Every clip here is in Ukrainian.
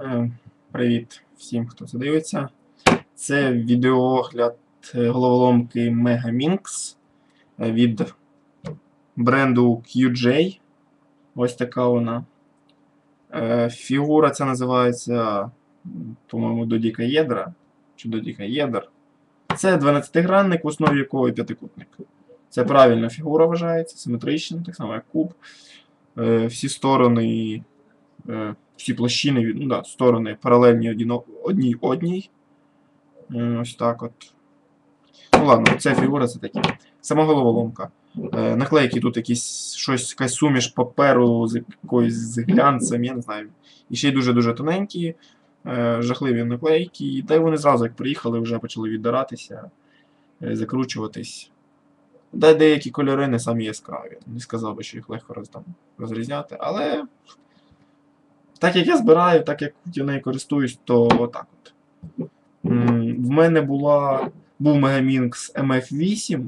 Е, Привіт всім, хто це дивиться. Це відеоогляд е, головоломки Megaminx е, від бренду QJ. Ось така вона. Фігура ця називається, по-моєму, додікаєдра. Чи додікаєдр. Це 12-гранник, в основі якого п'ятикутник. Це правильна фігура вважається, симетрична, так само як куб. Всі сторони всі площини, ну, да, сторони паралельні одній одній. Е, Ось так от. Ну ладно, ця фігура це таке. Сама головоломка. Е, наклейки тут якісь щось, якась суміш паперу з якоюсь з глянцем, я не знаю. І ще й дуже-дуже тоненькі, е, жахливі наклейки. Та й вони зразу, як приїхали, вже почали віддиратися, е, закручуватись. Де деякі кольори не самі яскраві. Не сказав би, що їх легко роз, там, розрізняти, але так як я збираю, так як я нею користуюсь, то отак от. В мене була, був Megaminx MF8.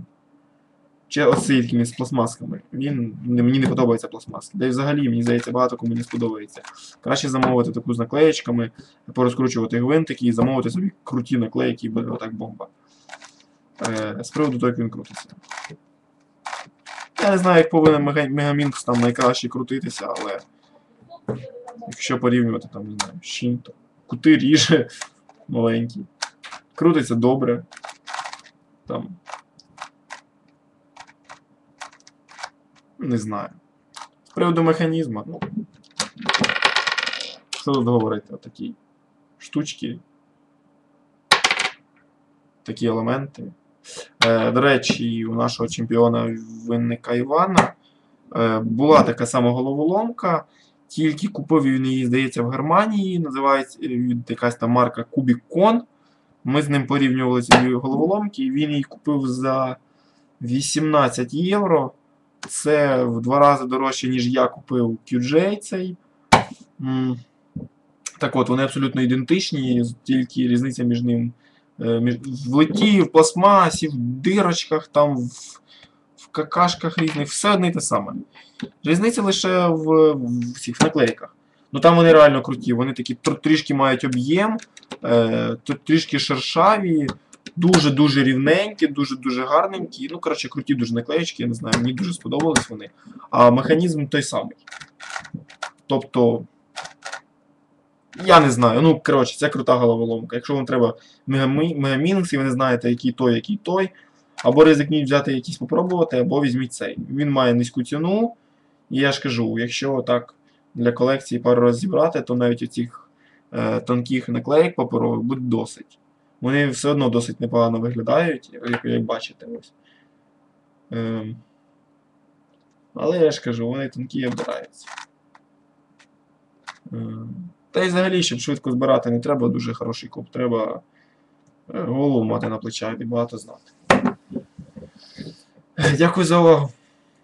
Чи оцей з пластмасками. Він, мені не подобається пластмаски. Й взагалі, мені здається, багато кому не сподобається. Краще замовити таку з наклеєчками, порозкручувати гвинтики і замовити собі круті наклейки, і буде отак бомба. Е, з приводу того, як він крутиться. Я не знаю, як повинен Мега- Megaminx там найкраще крутитися, але. Якщо порівнювати там, не знаю, з то. Кути ріже маленькі. Крутиться добре. Там. Не знаю. З приводу механізму, ну. Що тут говорити? Отакі штучки. Такі елементи. Е, до речі, у нашого чемпіона винника Івана е, була така сама головоломка. Тільки купив він її, здається, в Германії. Називається е, якась там марка Cubicon. Ми з ним порівнювали ці головоломки, він її купив за 18 євро. Це в два рази дорожче, ніж я купив QJ цей. Так от, вони абсолютно ідентичні, тільки різниця між ним е, в литі, в пластмасі, в дирочках, там, в какашках різних, все одне й те саме. Різниця лише в, в цих наклейках. Ну там вони реально круті, вони такі тр- трішки мають об'єм, е, трішки шершаві, дуже-дуже рівненькі, дуже-дуже гарненькі. Ну, коротше, круті дуже наклеєчки, я не знаю, мені дуже сподобались вони. А механізм той самий. Тобто. Я не знаю. Ну, коротше, це крута головоломка. Якщо вам треба Мегамінкс, і ви не знаєте, який той, який той, або ризикніть взяти якийсь попробувати, або візьміть цей. Він має низьку ціну. І я ж кажу, якщо так для колекції пару разів зібрати, то навіть оцих е, тонких наклеїк паперових буде досить. Вони все одно досить непогано виглядають, як, як бачите. ось. Ем. Але я ж кажу, вони тонкі і обдираються. Ем. Та й взагалі, щоб швидко збирати, не треба дуже хороший коп, треба е, голову мати на плечах і багато знати. Дякую за увагу.